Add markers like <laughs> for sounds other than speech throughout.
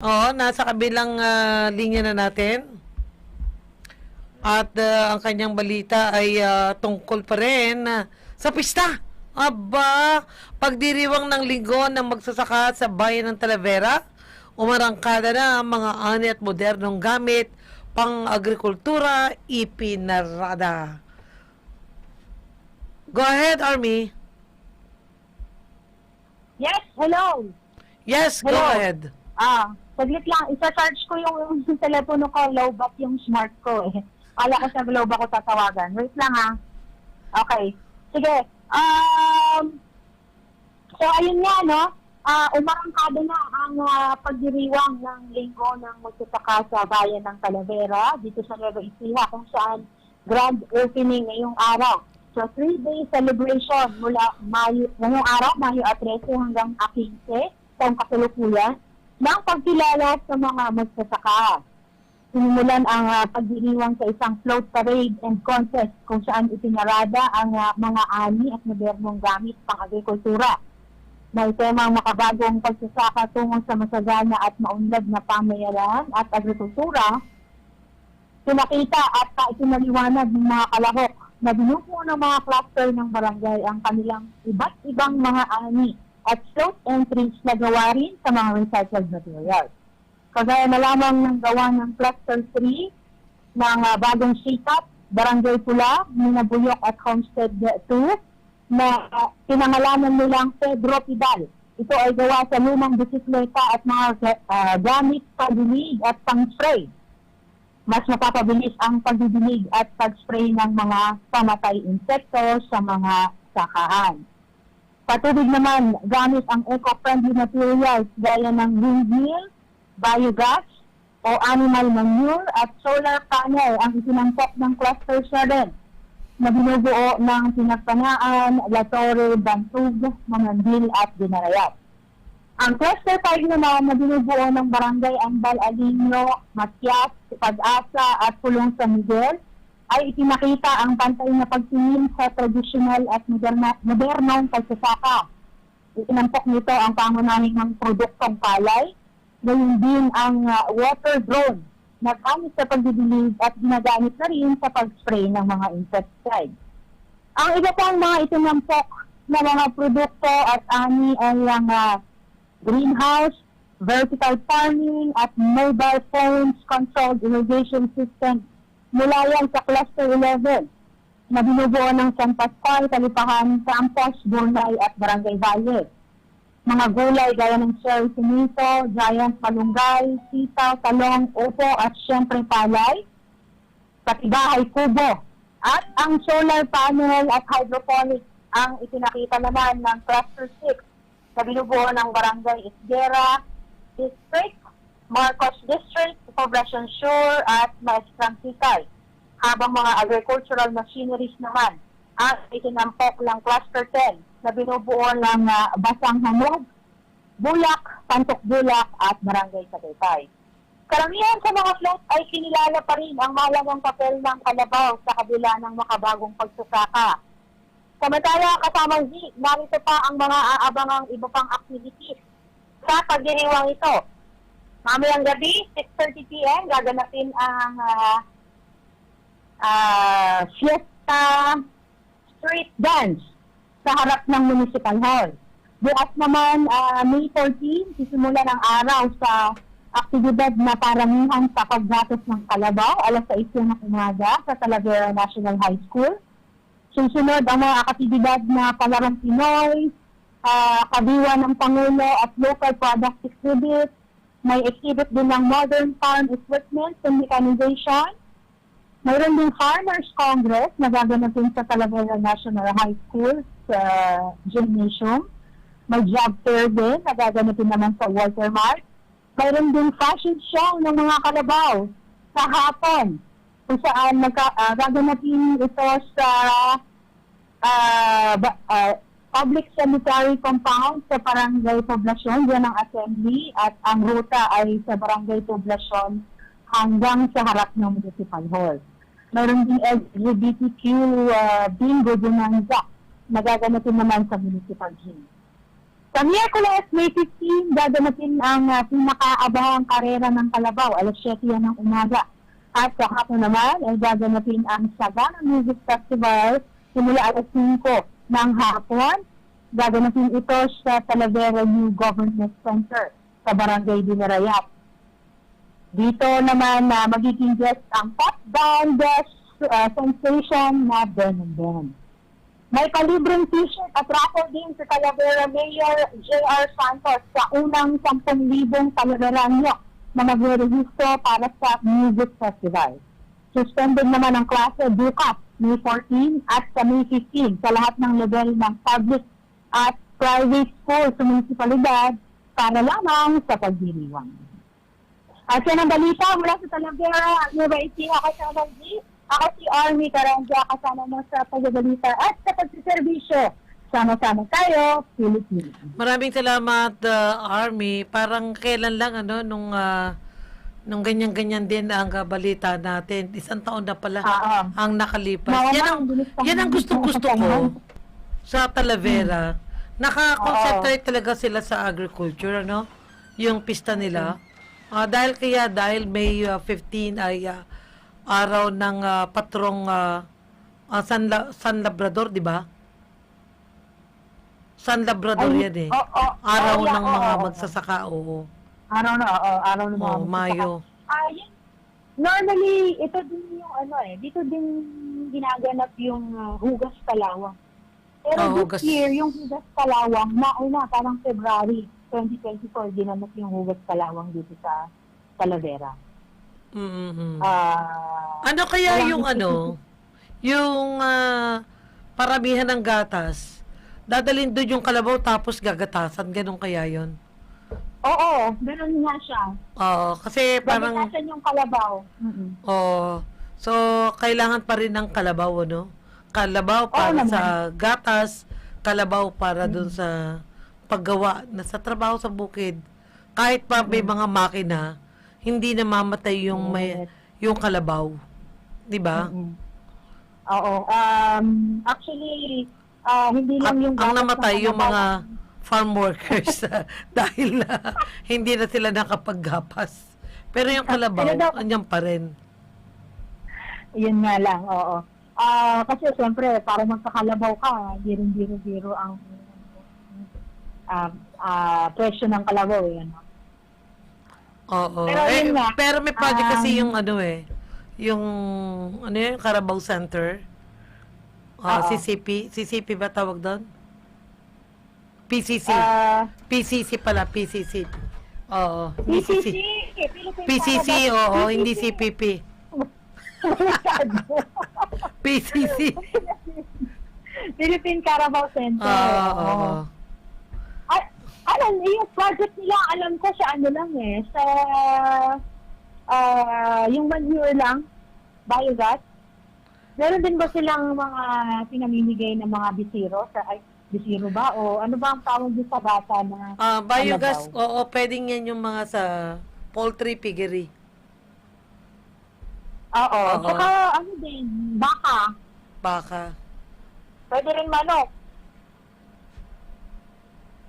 Oo, nasa kabilang ah, linya na natin. At ah, ang kanyang balita ay ah, tungkol pa rin sa pista. Aba, pagdiriwang ng linggo ng magsasaka sa bayan ng Talavera, umarangkada na ang mga ani at modernong gamit pang agrikultura ipinarada. Go ahead, Army. Yes, hello. Yes, go Hello. ahead. Ah, saglit lang. Isa-charge ko yung <laughs> telepono ko, low back yung smart ko eh. Kala ko sa low back ko tatawagan. Wait lang ha. Okay. Sige. Um, so, ayun nga, no? Ah, umarangkada na ang ah, pagdiriwang ng linggo ng magsasaka sa bayan ng Talavera dito sa Nueva Ecija kung saan grand opening ngayong araw. So, three-day celebration mula Mayo, ngayong araw, Mayo at 13 hanggang 15, taong kasalukuyan, ng pagkilala sa mga magsasaka. Sinimulan ang ah, pagdiriwang sa isang float parade and contest kung saan ipinarada ang ah, mga ani at modernong gamit pang agrikultura. May temang makabagong pagsasaka tungo sa masagana at maunlad na pamayaran at agrikultura, pinakita at itinaliwanag ng mga kalahok na binubuo ng mga cluster ng barangay ang kanilang iba't ibang mga ani at float entries na gawa rin sa mga recycled materials. Kagaya na lamang ng gawa ng Cluster 3 ng ah, Bagong Sikap, Barangay Pula, Minabuyok at Homestead 2 na uh, pinangalanan nilang Pedro Pidal. Ito ay gawa sa lumang bisikleta at mga ah, gamit pagdinig at pang-spray. Mas mapapabilis ang pagdidinig at pag-spray ng mga pamatay insekto sa mga sakahan. Patubig naman gamit ang eco-friendly materials gaya ng windmill, biogas, o animal manure at solar panel ang itinampok ng Cluster 7 na binubuo ng Pinagpanaan, Latore, Bantug, Mamandil at Dinarayat. Ang Cluster 5 naman na binubuo ng Barangay Ambal Alinyo, Matias, Pag-asa at Pulong San Miguel ay ipinakita ang pantay na pagtingin sa tradisyonal at moderna, modernong pagsasaka. Itinampok nito ang pangunahing ng produktong palay, gayon din ang ah, water drone na gamit sa pagdidilig at ginagamit na rin sa pag-spray ng mga insecticide. Ang iba pang mga itinampok na mga produkto at ani ay ang ah, greenhouse, vertical farming at mobile phones controlled irrigation system mula yan sa cluster 11 na binubuo ng San Pascual, Kalipahan, Campos, Burnay at Barangay Valle. Mga gulay gaya ng cherry tomato, giant malunggay, sitaw, talong, upo at syempre palay, pati bahay kubo. At ang solar panel at hydroponics ang itinakita naman ng Cluster 6 na binubuo ng Barangay Isguera District, Marcos District, Poblacion Sur at Maestrang Sikay. Habang mga agricultural machineries naman ang itinampok ng Cluster 10 na binubuo ng ah, Basang Hamog, Bulak, Pantok Bulak at Barangay Tagaytay. Karamihan sa mga float ay kinilala pa rin ang mahalagang papel ng kalabaw sa kabila ng makabagong pagsasaka. Samantala, kasamang Z, narito pa ang mga aabangang iba pang activities sa pagdiriwang ito. Mamayang gabi, 6.30 p.m., gaganapin ang ah, ah, Fiesta Street Dance sa harap ng Municipal Hall. Bukas naman, ah, May 14, sisimula ng araw sa aktibidad na paramihan sa paggatos ng kalabaw, alas 6 ng umaga sa Talavera National High School. Susunod ang mga aktibidad na palarong Pinoy, ah, kabiwa ng Pangulo at local product exhibit. May exhibit din ng modern farm equipment and mechanization. Mayroon din Farmers Congress na gaganapin sa Talavera National High School sa gymnasium. May job fair din na gaganapin naman sa Watermark. Mayroon din fashion show ng mga kalabaw sa hapon kung saan nagka, ah, gaganapin ito sa ah, ba- ah, public cemetery compound sa Barangay Poblacion, diyan ang assembly at ang ruta ay sa Barangay Poblacion hanggang sa harap ng Municipal Hall. Mayroon din LGBTQ uh, bingo bonanza na gaganapin naman sa Municipal Gym. Sa Miyerkules, May 15, gaganapin ang uh, pinakaabahang karera ng Kalabaw. Alas 7 yan ng umaga. At sa hapon naman, ay gaganapin ang Sagana Music Festival simula alas 5 ng hapon. Gaganapin ito sa Talavera New Government Center sa Barangay Dinarayat. Dito naman na magiging guest ang band uh, sensation na Ben and Ben. May palibreng t-shirt at raffle din sa Talavera Mayor J.R. Santos sa unang 10,000 Talaveranyo na magre-register para sa Music Festival. Suspended naman ang klase bukas, May 14 at sa May 15 sa lahat ng level ng public at private school sa munisipalidad para lamang sa pagdiriwang. At yan ang balita mula sa Talavera, Nueva Ecija, kasama si ako si Army Karanja, kasama mo sa pagbabalita at sa pagsiservisyo. Sama-sama tayo, Pilipinas. Maraming salamat, uh, Army. Parang kailan lang, ano, nung, ah, nung ganyan-ganyan din ang ah, balita natin. Isang taon na pala Oo. ang nakalipas. Mama, yan ang, ang bilis yan ang ng- gusto-gusto ng- ko sa Talavera. Naka-concentrate talaga sila sa agriculture, ano? Yung pista nila. Ah, dahil kaya, dahil May ah, 15 ay ah, araw ng ah, patrong ah, ah, San, La- San Labrador, di ba? San Labrador Ay, yan eh. oo, oo, araw oo, ng oo, mga oo. magsasaka, oo. Araw na, oo, araw Oo, magsasaka. Mayo. Ah, yun. Normally, ito din yung ano eh, dito din ginaganap yung ah, hugas kalawang. Pero Ah, this hugas. year, yung hugas kalawang, nauna, parang February 2024, ginanap yung hugas kalawang dito sa Talavera. Mm-mm. Ah, Ano kaya yung ano, yung ah, paramihan ng gatas, dadalhin doon yung kalabaw tapos gagatasan, ganun kaya yon oo, ganun nga siya. Oo, kasi parang, Gagatasan yung kalabaw. Mm-mm. oo, so kailangan pa rin ng kalabaw, ano? Kalabaw para naman. sa gatas, kalabaw para doon sa paggawa na sa trabaho sa bukid. Kahit pa may mga makina, hindi namamatay yung may yung kalabaw. 'Di ba? Oo. Um, actually, ah, hindi lang Ang, yung ang gatas namatay ng yung kalabaw. mga farm workers ah, <laughs> dahil ah, hindi na sila nakapaggapas. Pero yung kalabaw, daw- andyan pa rin. Yun nga lang, oo. Ah, kasi siyempre, para magkakalabaw ka, hindi rin biro-biro ang ah ah, presyo ng kalabaw. Eh, ano? Oo. Pero Eh, yun nga, pero may project kasi um, yung ano eh, yung ano yun, Carabao Center. Oo. CCP. CCP ba tawag doon? PCC. Ah, PCC pala, PCC. Oo. hindi PCC. PCC, Carabao- oo, hindi PCC. CPP. PCC. Philippine Carabao Center. Oo. oo. oo. Ay, alam, yung project nila, alam ko sa ano lang eh, sa, ah, yung manure lang, biogas. Meron din ba silang mga pinamimigay ng mga bisiro? Sa, ay, bisiro ba? O ano ba ang tawag doon sa bata na Ah, biogas, oo, pwedeng yan yung mga sa poultry piggery. Oo. Oo. Saka ano din, baka. Baka. Pwede rin manok.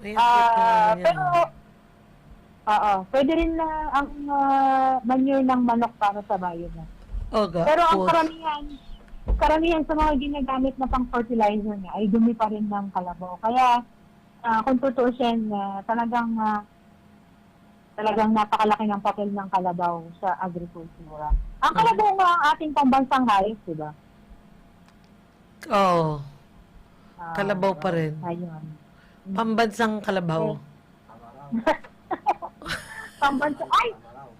Ay, Ah, cute naman yan, pero, ah. oo, pwede rin na ang ah, manure ng manok para sa biogas. Oga, Pero ang karamihan, karamihan sa mga ginagamit na pang fertilizer niya ay dumi pa rin ng kalabaw. Kaya ah, kung tutuusin, ah, talagang ah, talagang napakalaki ng papel ng kalabaw sa agrikultura. Ang kalabaw nga ang ating pambansang hayop, di ba? Oo. Ah, Kalabaw pa rin. Ayun. Pambansang kalabaw. <laughs> Pambansa, ay!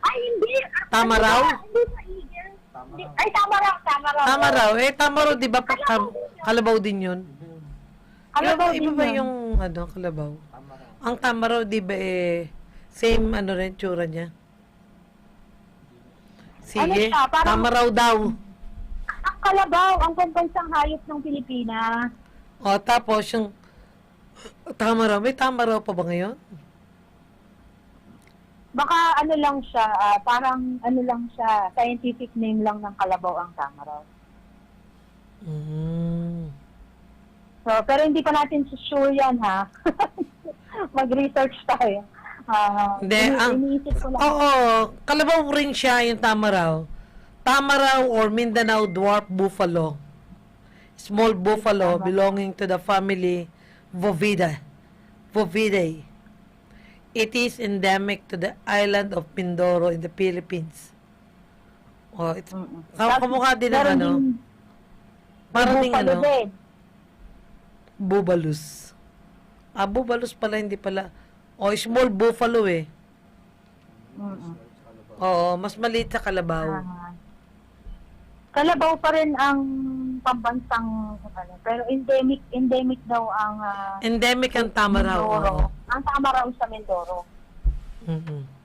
Ay, hindi! Tama raw? ba? Hindi sa eagle. Hindi- Ay, tama raw, tama raw. Tama raw. Eh, tama raw, di ba? pa- kam- kalabaw din yun. Kalabaw iba, din iba ba yun. yung, ano, kalabaw? Ang tama raw, di ba, eh, same, ano rin, tsura niya? Sige, Ano siya? Parang- tama raw daw. Ang kalabaw, ang pambansang hayop ng Pilipinas. O, tapos, yung, tama raw, may tama raw pa ba ngayon? Baka ano lang siya, ah, parang ano lang siya, scientific name lang ng kalabaw ang tama raw. Mm. So, pero hindi pa natin sure yan ha. <laughs> mag-research tayo. Ah, Hindi, ini- ang- iniisip ko lang. Oo, kalabaw rin siya yung tamaraw. Tamaraw or Mindanao dwarf buffalo. Small buffalo belonging to the family Bovida. Bovidae. It is endemic to the island of Mindoro in the Philippines. Oh, it's, Mm-mm. kam- kamukha din ng ano, parang ding ano, din. bubalus. Ah, bubalus pala, hindi pala. Oh, small buffalo eh. Mm-mm. Oo, mas maliit sa kalabaw. Ah. Kalabaw pa rin ang pambansang ano, pero endemic endemic daw ang uh, endemic ang tama raw. Oh. Ang tama raw sa Mindoro. Mm